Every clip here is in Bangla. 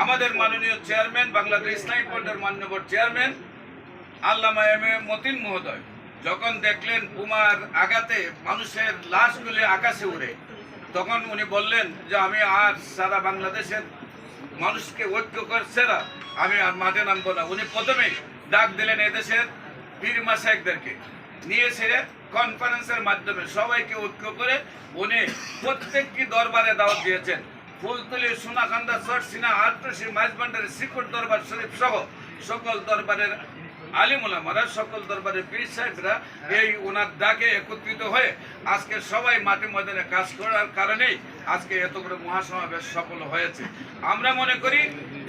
আমাদের মাননীয় চেয়ারম্যান, বাংলাদেশ ইসলামী বোর্ডের মান্যবর chairman, Allama M A Matin মহোদয়, যখন দেখলেন পুমার আঘাতে মানুষের লাশগুলি আকাশে উড়ে, তখন উনি বললেন যে, আমি আর সারা বাংলাদেশের মানুষকে ঐক্য করছে না আমি আর মাঠে নামবো না। উনি প্রথমে ডাক দিলেন এদেশের পীর মাসাইকদেরকে নিয়ে এসে কনফারেন্সের মাধ্যমে সবাইকে ঐক্য করে উনি প্রত্যেকটি দরবারে দাওয়াত দিয়েছেন। ফুলতলি সোনাকান্দা, চরসিনা আট্রসি মাইজবান্ডারি শ্রীকোট দরবার, শরীফ সহ সকল দরবারের আলিমুলামারা সকল দরবারের পীর সাহেবরা এই ওনার ডাকে একত্রিত হয়ে আজকে সবাই মাঠে ময়দানে কাজ করার কারণেই আজকে এত বড় মহাসমাবেশ সফল হয়েছে। আমরা মনে করি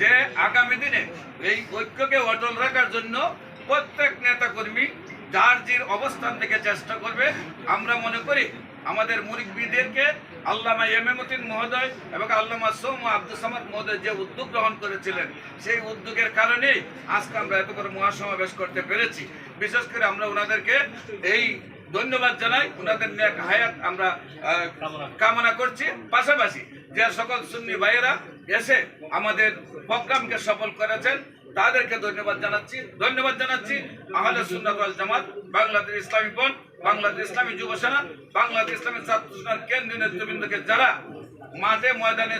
যে আগামী দিনে এই ঐক্যকে অটল রাখার জন্য প্রত্যেক নেতা কর্মী যার জির অবস্থান থেকে চেষ্টা করবে, আমরা মনে করি আমাদের মুরিকবিদেরকে আল্লামা এমেমুদ্দিন মহোদয় এবং আল্লামা সৌম আব্দুল সামাদ মহোদয় যে উদ্যোগ গ্রহণ করেছিলেন, সেই উদ্যোগের কারণেই আজকে আমরা এত বড় মহাসমাবেশ করতে পেরেছি। বিশেষ করে আমরা ওনাদেরকে এই ধন্যবাদ জানাই ওনাদের নেক হায়াত আমরা কামনা করছি। পাশাপাশি যে সকল সুন্নি ভাইয়েরা এসে আমাদের প্রোগ্রামকে সফল করেছেন তাদেরকে ধন্যবাদ জানাচ্ছি ধন্যবাদ জানাচ্ছি আহলে ওয়াল জামাত, বাংলাদেশ ইসলামী ফ্রন্ট বাংলাদেশ ইসলামী যুব সেনা, বাংলাদেশ ইসলামী ছাত্র কেন্দ্রীয় নেতৃবৃন্দকে যারা মাঠে ময়দানে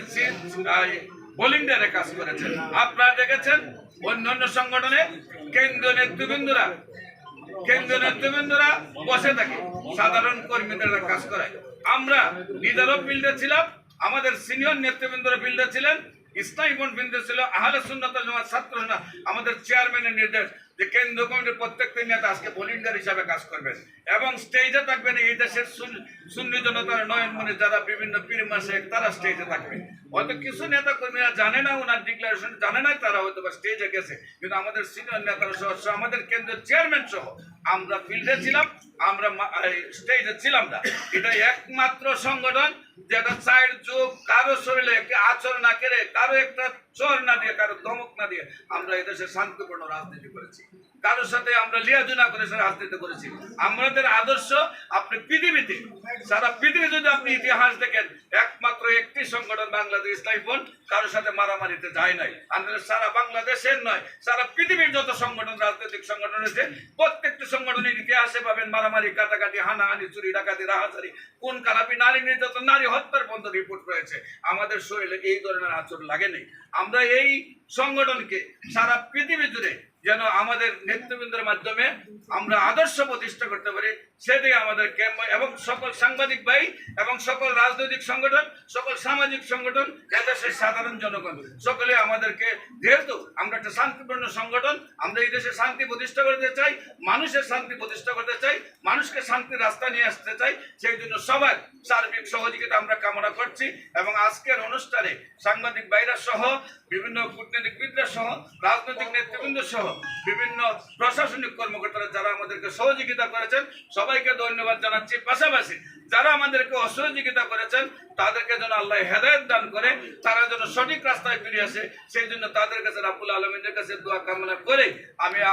বোলিং ডেরে কাজ করেছেন। আপনারা দেখেছেন অন্যান্য সংগঠনে কেন্দ্রীয় নেতৃবৃন্দরা কেন্দ্রীয় নেতৃবৃন্দরা বসে থাকে, সাধারণ কর্মীদের কাজ করে আমরা নিজেরও ফিল্ডে ছিলাম, আমাদের সিনিয়র নেতৃবৃন্দরা ফিল্ডে ছিলেন ইসলামী ফিল্ডে ছিল? আহলে সুন্নত জামাত ছাত্র আমাদের চেয়ারম্যানের নির্দেশ যে কেন্দ্র কমিটির প্রত্যেকটি নেতা আজকে ভলেন্টিয়ার হিসাবে কাজ করবেন। এবং স্টেজে থাকবেন এই দেশের সুন- সুন্নি জনতার নয়নমণি যারা বিভিন্ন পীর মাসে তারা স্টেজে থাকবে। হয়তো কিছু নেতা কর্মীরা জানে না, ওনার ডিক্লারেশন জানে না, তারা হয়তো বা স্টেজে গেছে। কিন্তু আমাদের সিনিয়র নেতারা সহ আমাদের কেন্দ্রের চেয়ারম্যান সহ আমরা ফিল্ডে ছিলাম। আমরা স্টেজে ছিলাম না। এটা একমাত্র সংগঠন যেটা চার যুগ, কারও শরীরে একটি আচরণ না করে কারও একটা চর না দিয়ে, কারও ধমক না দিয়ে আমরা এদেশে শান্তিপূর্ণ রাজনীতি করেছি। কারোর সাথে আমরা লিয়াজু না করে সে রাজনীতি করেছি। আমাদের আদর্শ, আপনি পৃথিবীতে, সারা পৃথিবী যদি আপনি ইতিহাস দেখেন, একমাত্র একটি সংগঠন বাংলাদেশ ইসলামী ফ্রন্ট কারোর সাথে মারামারিতে যায় নাই। আমাদের সারা বাংলাদেশের নয়, সারা পৃথিবীর যত সংগঠন, রাজনৈতিক সংগঠন রয়েছে প্রত্যেকটি সংগঠনের ইতিহাসে পাবেন মারামারি, কাটাকাটি, হানাহানি, চুরি, ডাকাতি, রাহাজারি। কোন কারাপি নারী নির্যাতন, নারী হত্যার পর্যন্ত রিপোর্ট রয়েছে। আমাদের শরীরে এই ধরনের আচরণ লাগেনি আমরা এই সংগঠনকে সারা পৃথিবী জুড়ে যেন আমাদের নেতৃবৃন্দের মাধ্যমে আমরা আদর্শ প্রতিষ্ঠা করতে পারি সেদিকে আমাদের ক্যাম্প এবং সকল সাংবাদিক ভাই এবং সকল রাজনৈতিক সংগঠন, সকল সামাজিক সংগঠন, এদেশের সাধারণ জনগণ, সকলে আমাদেরকে, যেহেতু আমরা একটা শান্তিপূর্ণ সংগঠন, আমরা এই দেশে শান্তি প্রতিষ্ঠা করতে চাই মানুষের শান্তি প্রতিষ্ঠা করতে চাই, মানুষকে শান্তির রাস্তা নিয়ে আসতে চাই, সেই জন্য সবার সার্বিক সহযোগিতা আমরা কামনা করছি এবং আজকের অনুষ্ঠানে সাংবাদিক ভাইরা সহ, বিভিন্ন কূটনীতিকবিদরা সহ, রাজনৈতিক নেতৃবৃন্দ সহ, বিভিন্ন প্রশাসনিক কর্মকর্তারা যারা আমাদেরকে সহযোগিতা করেছেন, সবাইকে ধন্যবাদ জানাচ্ছি। পাশাপাশি যারা আমাদেরকে অসহযোগিতা করেছেন, তাদেরকে যেন আল্লাহ হেদায়ত দান করে, তারা যেন সঠিক রাস্তায় ফিরে আসে, সেই জন্য তাদের কাছে রাবুল আলমিনের কাছে দোয়া কামনা করে আমি